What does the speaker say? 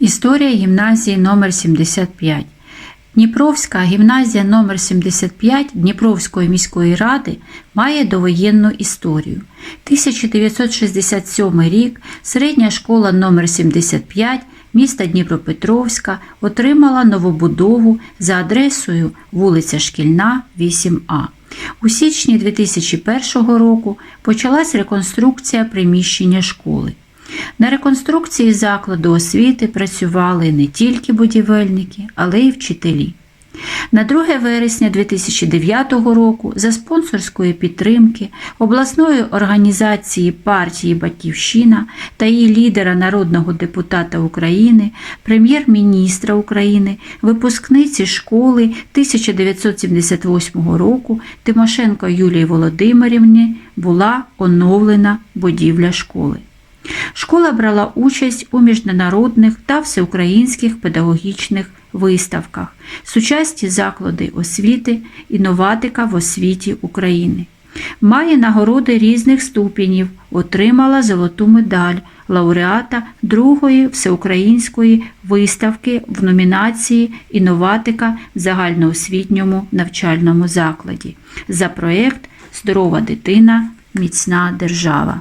Історія гімназії номер 75 Дніпровська гімназія номер 75 Дніпровської міської ради має довоєнну історію. 1967 рік середня школа номер 75 міста Дніпропетровська отримала новобудову за адресою вулиця Шкільна, 8А. У січні 2001 року почалась реконструкція приміщення школи. На реконструкції закладу освіти працювали не тільки будівельники, але й вчителі. На 2 вересня 2009 року за спонсорської підтримки обласної організації партії Батьківщина та її лідера народного депутата України, прем'єр-міністра України, випускниці школи 1978 року Тимошенко Юлії Володимирівні була оновлена будівля школи. Школа брала участь у міжнародних та всеукраїнських педагогічних виставках, сучасті заклади освіти, інноватика в освіті України. Має нагороди різних ступенів, отримала золоту медаль лауреата другої всеукраїнської виставки в номінації Інноватика в загальноосвітньому навчальному закладі за проєкт Здорова дитина, міцна держава.